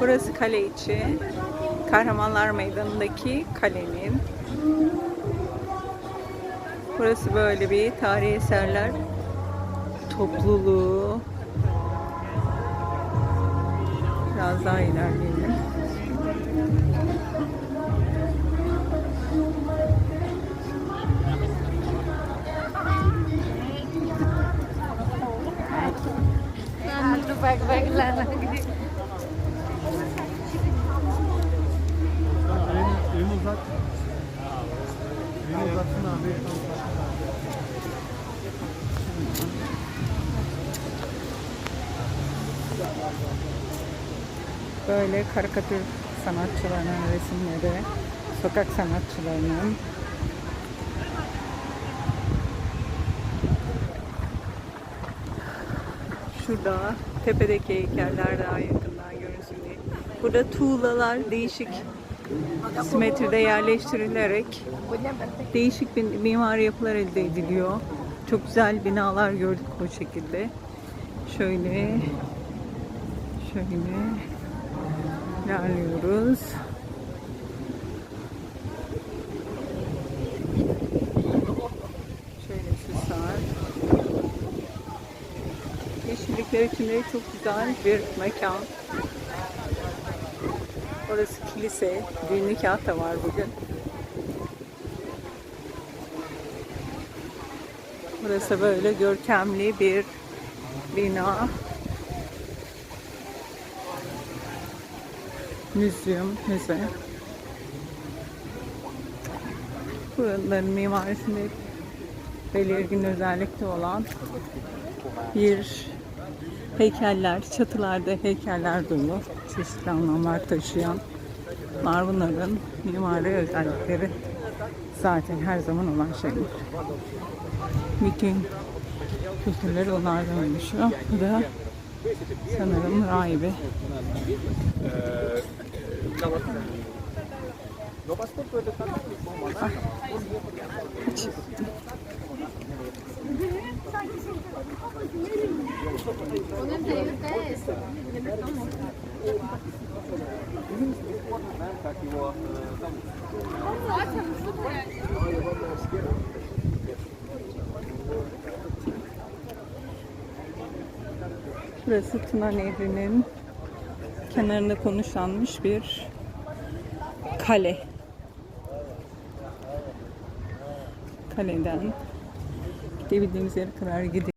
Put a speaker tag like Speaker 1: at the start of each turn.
Speaker 1: Burası kale içi. Kahramanlar Meydanı'ndaki kalenin. Burası böyle bir tarihi eserler topluluğu. Biraz daha ilerleyelim.
Speaker 2: Bak bak lan.
Speaker 3: Uzat. Elini uzatsın abi.
Speaker 1: Böyle karikatür sanatçılarının resimleri, sokak sanatçılarının Şurada tepedeki heykeller daha yakından görünsün diye. Burada tuğlalar değişik simetride yerleştirilerek değişik bir mimari yapılar elde ediliyor. Çok güzel binalar gördük o şekilde. Şöyle şöyle ilerliyoruz. Şöyle süsler. Yeşillikler içinde çok güzel bir mekan. Orası kilise. Düğün nikah da var bugün. Burası böyle görkemli bir bina. Müzyum, müze. Buraların mimarisinde belirgin özellikte olan bir heykeller, çatılarda heykeller dolu. Çeşitli anlamlar taşıyan bunlar bunların mimari özellikleri zaten her zaman olan şeyler. Bütün kültürleri onlardan oluşuyor. Bu da sanırım rahibi.
Speaker 2: Onun
Speaker 1: Burası Tuna Nehri'nin kenarında konuşlanmış bir kale. Kaleden gidebildiğimiz yere kadar gidelim.